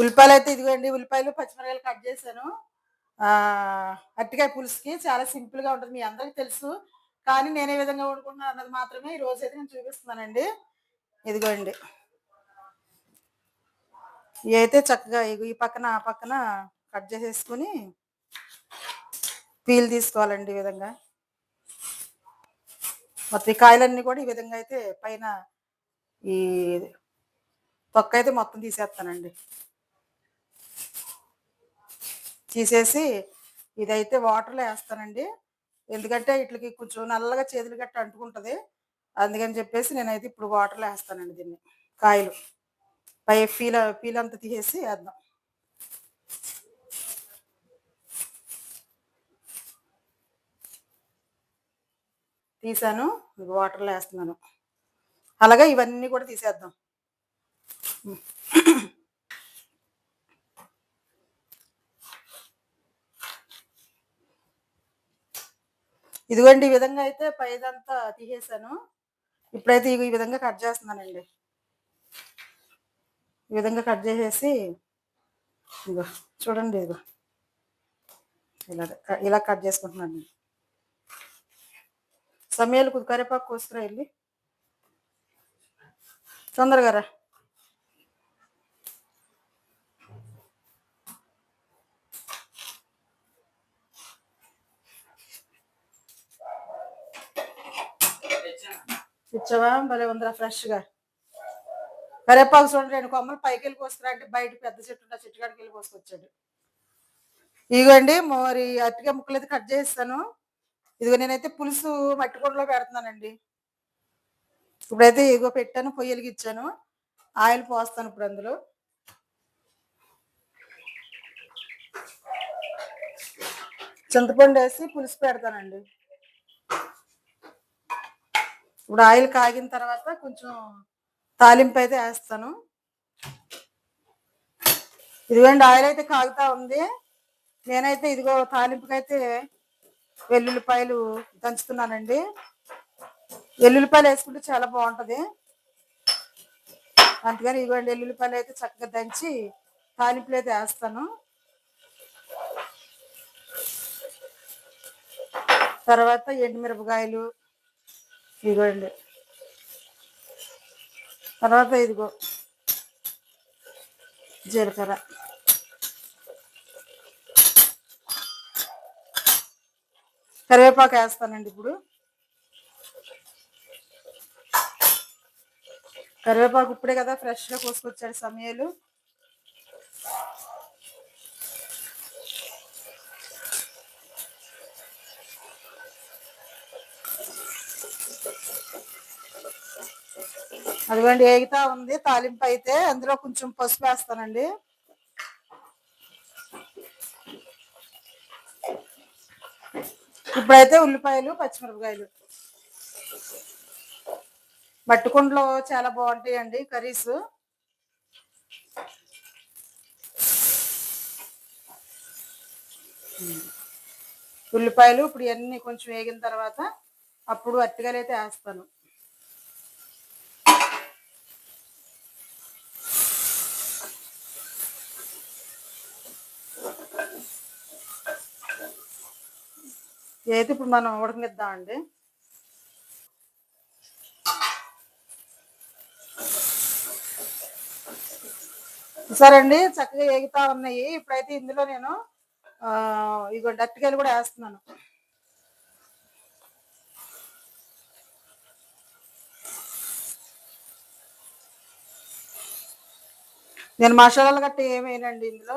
ఉల్లిపాయలు అయితే ఇదిగోండి ఉల్లిపాయలు పచ్చిమిరకాయలు కట్ చేశాను. అట్టికాయ అరటికాయ పులుసుకి చాలా సింపుల్గా ఉంటుంది మీ అందరికి తెలుసు. కానీ నేను ఏ విధంగా వండుకుంటున్నాను అన్నది మాత్రమే ఈ రోజు అయితే నేను చూపిస్తున్నానండి. ఇదిగోండి. ఇవి అయితే చక్కగా ఇగో ఈ పక్కన ఆ పక్కన కట్ చేసేసుకుని పీల్ తీసుకోవాలండి ఈ విధంగా. మొత్తం ఈ కాయలన్నీ కూడా ఈ విధంగా అయితే పైన ఈ తొక్క అయితే మొత్తం తీసేస్తానండి. తీసేసి ఇదైతే వాటర్లో వేస్తానండి. ఎందుకంటే ఇట్లకి కొంచెం నల్లగా చేతులు గట్ట అంటుకుంటుంది. అందుకని చెప్పేసి నేనైతే ఇప్పుడు వాటర్లో వేస్తానండి దీన్ని. కాయలు. పై పీల పీల్ అంతా తీసేసి వేద్దాం. తీసాను. వాటర్లో వేస్తున్నాను. అలాగే ఇవన్నీ కూడా తీసేద్దాం. ఇదిగోండి ఈ విధంగా అయితే పైదంతా తీసేసాను. ఇప్పుడైతే ఈ విధంగా కట్ చేస్తున్నానండి. ఈ విధంగా కట్ చేసేసి ఇదిగో చూడండి ఇదిగో. ఇలా ఇలా కట్ చేసుకుంటున్నాను. నేను. సమయాలు కొద్ది కరివేపాకు కోసుకురా వెళ్ళి. తొందరగా రా. ఇచ్చావా? భలే ఉందిరా ఫ్రెష్గా. కరేపాకు చూడండి రెండు కొమ్మలు పైకి వెళ్ళి కోసుకురా అంటే బయట పెద్ద చెట్టు ఉంటే చెట్టు కాడికి వెళ్ళి కోసుకొచ్చాడు ఇదిగోండి మరి అట్టిగా ముక్కలు అయితే కట్ చేస్తాను ఇదిగో నేనైతే పులుసు మట్టి కుండలో పెడుతున్నానండి. ఇప్పుడైతే ఇదిగో పెట్టాను పొయ్యి ఇచ్చాను ఆయిల్ పోస్తాను ఇప్పుడు అందులో. చింతపండు వేసి పులుసు పెడతానండి. ఇప్పుడు ఆయిల్ కాగిన తర్వాత కొంచెం తాలింపు అయితే వేస్తాను. ఇదిగోండి ఆయిల్ అయితే కాగుతా ఉంది. నేనైతే ఇదిగో తాలింపుకైతే వెల్లుల్లిపాయలు దంచుతున్నానండి. వెల్లుల్లిపాయలు వేసుకుంటే చాలా బాగుంటుంది. అందుకని ఇదిగోండి వెల్లుల్లిపాయలు అయితే చక్కగా దంచి తాలింపులు అయితే వేస్తాను. తర్వాత ఎండుమిరపకాయలు ఇదిగోండి తర్వాత ఇదిగో జీలకర్ర. కరివేపాకు వేస్తానండి ఇప్పుడు. కరివేపాకు ఇప్పుడే కదా ఫ్రెష్గా కోసుకొచ్చాడు సమయాలు. అదిగోండి ఏగితా ఉంది. తాలింపు అయితే అందులో కొంచెం పసుపు వేస్తానండి. ఇప్పుడైతే ఉల్లిపాయలు పచ్చిమిరపకాయలు. మట్టుకుండలో చాలా బాగుంటాయండి కర్రీస్. ఉల్లిపాయలు ఇప్పుడు ఇవన్నీ కొంచెం వేగిన తర్వాత అప్పుడు అట్టిగాలు అయితే వేస్తాను. అయితే ఇప్పుడు మనం ఉడకనిద్దామండి సరేండి చక్కగా ఎగుతా ఉన్నాయి. ఇప్పుడైతే ఇందులో నేను ఇగో అరటికాయలు కూడా వేస్తున్నాను. నేను మసాలాలు గట్ట ఏమేనండి ఇందులో.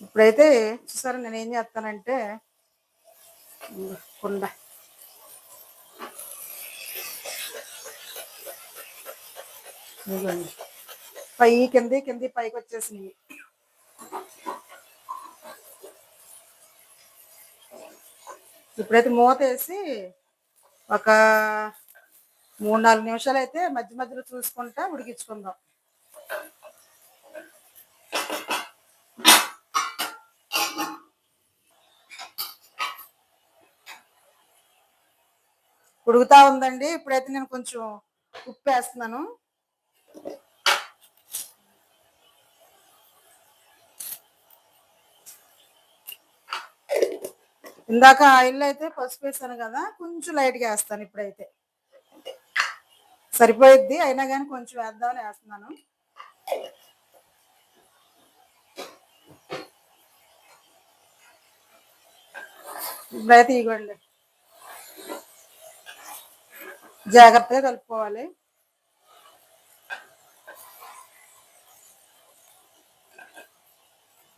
ఇప్పుడైతే చూసారా నేను ఏం చేస్తానంటే కుండ. పై కింది కింది పైకి వచ్చేసినాయి ఇప్పుడైతే మూత వేసి ఒక మూడు నాలుగు నిమిషాలు అయితే మధ్య మధ్యలో చూసుకుంటా ఉడికించుకుందాం. ఉడుకుతా ఉందండి. ఇప్పుడైతే నేను కొంచెం ఉప్పు వేస్తున్నాను ఇందాక ఆయిల్ అయితే పసుపు వేసాను కదా కొంచెం లైట్గా వేస్తాను ఇప్పుడైతే. సరిపోయిద్ది అయినా కానీ కొంచెం వేద్దామని వేస్తున్నాను. ఇప్పుడైతే ఇవ్వండి జాగ్రత్తగా కలుపుకోవాలి.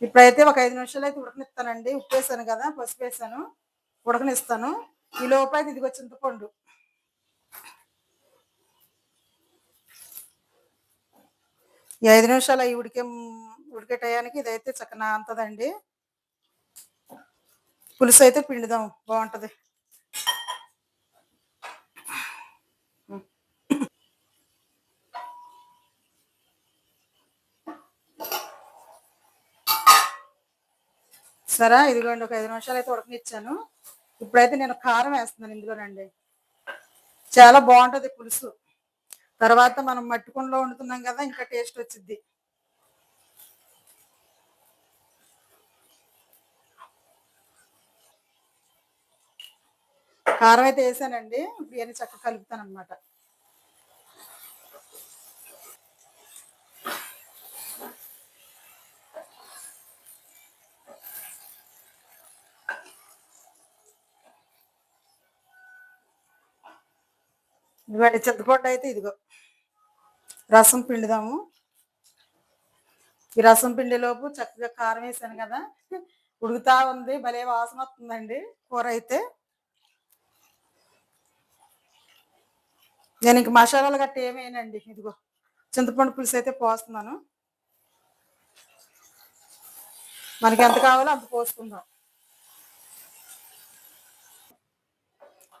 ఇప్పుడైతే ఒక ఐదు నిమిషాలు అయితే ఉడకనిస్తానండి. ఉప్పు వేసాను కదా పసుపు వేసాను. ఉడకనిస్తాను. ఈ లోపు అయితే ఇదిగో చింతపండు. ఈ ఐదు నిమిషాలు అవి ఉడికే ఉడికే టయానికి ఇదైతే చక్కన అంతదండి. పులుసు అయితే పిండుదాం. బాగుంటుంది. సరే ఇదిగోండి ఒక ఐదు నిమిషాలు అయితే ఉడకనిచ్చాను. ఇప్పుడైతే నేను కారం వేస్తున్నాను ఇందులోనండి. చాలా బాగుంటుంది పులుసు. తర్వాత మనం మట్టుకుండలో వండుతున్నాం కదా ఇంకా టేస్ట్ వచ్చింది కారం అయితే వేసానండి. బిర్యానీ చక్కగా కలుపుతాను అనమాట ఇవాళ చింతపండు అయితే ఇదిగో. రసం పిండుదాము. ఈ రసం పిండిలోపు చక్కగా కారం వేసాను కదా. ఉడుకుతా ఉంది. భలే వాసన వస్తుందండి కూర అయితే. నేను ఇంక మసాలాలు గట్ట ఏమేనండి ఇదిగో. చింతపండు పులుసు అయితే పోస్తున్నాను. మనకి ఎంత కావాలో అంత పోసుకుందాం.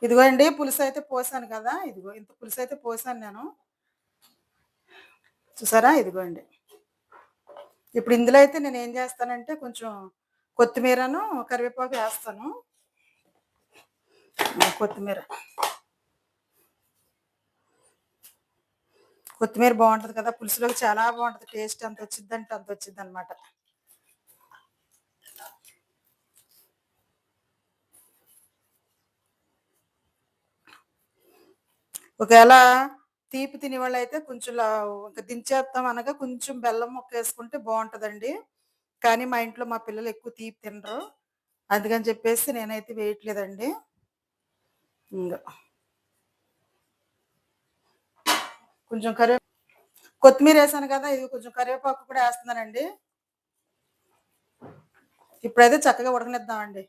ఇదిగో అండి పులుసు అయితే పోసాను కదా. ఇదిగో ఇంత పులుసు అయితే పోసాను నేను. చూసారా? ఇదిగో అండి ఇప్పుడు ఇందులో అయితే నేను ఏం చేస్తానంటే కొంచెం కొత్తిమీరను కరివేపాకు వేస్తాను. కొత్తిమీర. కొత్తిమీర బాగుంటుంది కదా. పులుసులోకి చాలా బాగుంటుంది. టేస్ట్ అంత వచ్చింది అంటే అంత వచ్చింది అనమాట ఒకవేళ తీపి తినే వాళ్ళు అయితే కొంచెం లా- ఇంకా దించేస్తాం అనగా కొంచెం బెల్లం ముక్క వేసుకుంటే బాగుంటుందండి. కానీ మా ఇంట్లో మా పిల్లలు ఎక్కువ తీపి తినరు. అందుకని చెప్పేసి నేనైతే వేయట్లేదండి. ఇంకా కొంచెం కరివే కొత్తిమీర వేసాను కదా ఇది కొంచెం కరివేపాకు కూడా వేస్తున్నానండి. ఇప్పుడైతే చక్కగా ఉడకనిద్దామండి.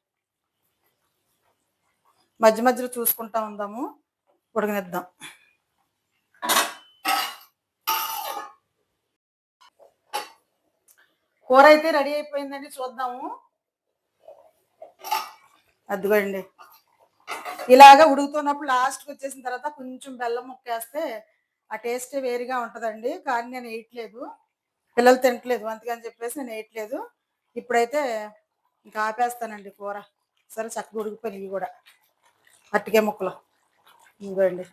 మధ్య మధ్యలో చూసుకుంటా ఉందాము. ఉడకనిద్దాం. కూర అయితే రెడీ అయిపోయిందండి చూద్దాము. అదిగోండి. ఇలాగా ఉడుకుతున్నప్పుడు లాస్ట్కి వచ్చేసిన తర్వాత కొంచెం బెల్లం ముక్కేస్తే ఆ టేస్ట్ వేరుగా ఉంటుందండి. కానీ నేను వేయట్లేదు. పిల్లలు తినట్లేదు అందుకని చెప్పేసి నేను వేయట్లేదు. ఇప్పుడైతే ఇంకా ఆపేస్తానండి కూర. సరే చక్కగా ఉడికిపోయినాయి కూడా. అట్టికే ముక్కలు. ఇదిగోండి.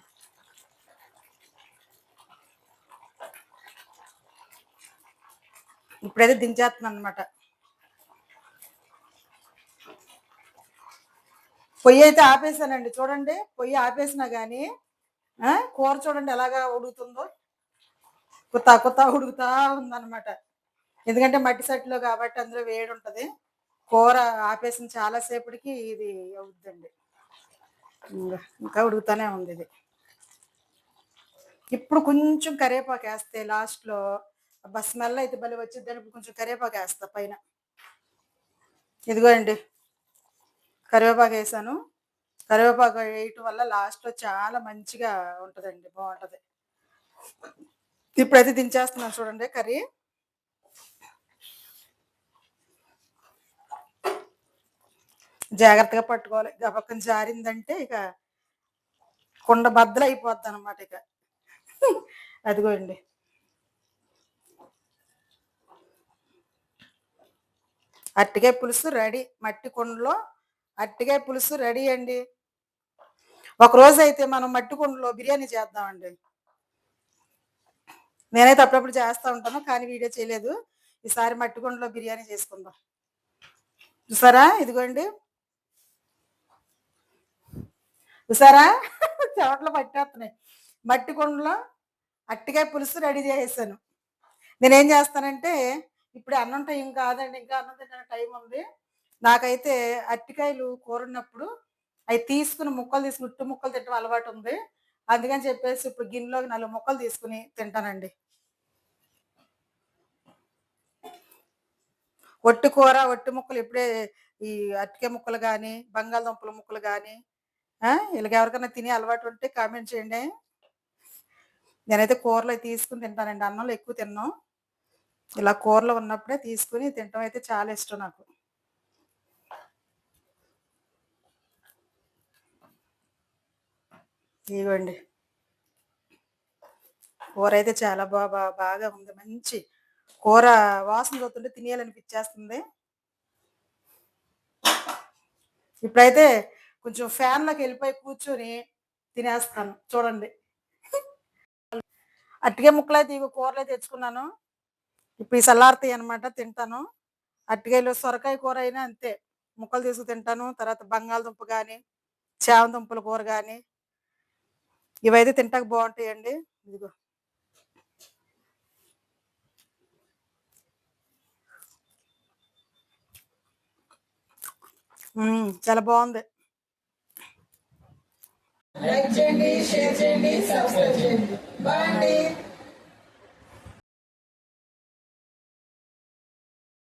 ఇప్పుడైతే దించేస్తున్నాను అనమాట పొయ్యి అయితే ఆపేసానండి. చూడండి పొయ్యి ఆపేసినా కానీ కూర చూడండి ఎలాగా ఉడుకుతుందో. కొత్త కొత్త ఉడుకుతా ఉందన్నమాట. ఎందుకంటే మట్టి సట్లో కాబట్టి అందులో వేడి ఉంటుంది. కూర ఆపేసిన చాలాసేపటికి ఇది అవుద్దండి. ఇంకా ఇంకా ఉడుకుతానే ఉంది ఇది. ఇప్పుడు కొంచెం కరేపాకు వేస్తే లాస్ట్లో అబ్బా స్మెల్ అయితే భలే వచ్చిందని కొంచెం కరివేపాకు వేస్తా పైన. ఇదిగో అండి కరివేపాకు వేసాను. కరివేపాకు వేయటం వల్ల లాస్ట్లో చాలా మంచిగా ఉంటుందండి బాగుంటుంది. ఇప్పుడైతే దించేస్తున్నాను చూడండి కర్రీ. జాగ్రత్తగా పట్టుకోవాలి. గబక్కన జారిందంటే ఇక కుండ బద్దలు అయిపోద్ది అనమాట ఇక. అదిగోండి. అట్టికాయ పులుసు రెడీ. మట్టి కుండలో అట్టికాయ పులుసు రెడీ అండి. ఒకరోజు అయితే మనం మట్టి కుండలో బిర్యానీ చేద్దామండి. నేనైతే అప్పుడప్పుడు చేస్తూ ఉంటాను కానీ వీడియో చేయలేదు. ఈసారి మట్టి కుండలో బిర్యానీ చేసుకుందాం. చూసారా? ఇదిగోండి. చూసారా? చెమటలు పట్టేస్తున్నాయి. మట్టి కుండలో అట్టికాయ పులుసు రెడీ చేసేసాను. నేనేం చేస్తానంటే ఇప్పుడు అన్నం టైం కాదండి ఇంకా అన్నం తిన్న టైం ఉంది. నాకైతే అట్టికాయలు కూర ఉన్నప్పుడు అవి తీసుకుని ముక్కలు తీసుకుని ఉట్టు ముక్కలు తినడం అలవాటు ఉంది. అందుకని చెప్పేసి ఇప్పుడు గిన్నెలోకి నాలుగు ముక్కలు తీసుకుని తింటానండి. ఒట్టు కూర ఒట్టు ముక్కలు ఇప్పుడే ఈ అట్టికాయ ముక్కలు కానీ బంగాళదుంపల ముక్కలు కానీ ఇలాగ ఎవరికైనా తినే అలవాటు ఉంటే కామెంట్ చేయండి. నేనైతే కూరలు అవి తీసుకుని తింటానండి. అన్నంలో ఎక్కువ తిన్నాం. ఇలా కూరలు ఉన్నప్పుడే తీసుకుని తినటం అయితే చాలా ఇష్టం నాకు. ఇవ్వండి కూర అయితే చాలా బాగా బాగా ఉంది. మంచి కూర వాసన చూస్తుంటే తినేయాలనిపించేస్తుంది. ఇప్పుడైతే కొంచెం ఫ్యాన్లకు వెళ్ళిపోయి కూర్చొని తినేస్తాను. చూడండి. అట్టిగే ముక్కలు అయితే ఇవి కూరలే తెచ్చుకున్నాను. ఇప్పుడు ఈ సల్లారుతాయి అనమాట తింటాను. అట్టికాయలు సొరకాయ కూర అయినా అంతే. ముక్కలు తీసుకు తింటాను. తర్వాత బంగాళదుంప కానీ చేమదుంపల కూర కానీ ఇవైతే తింటాక బాగుంటాయండి. ఇదిగో. చాలా బాగుంది. లైక్ చేయండి షేర్ చేయండి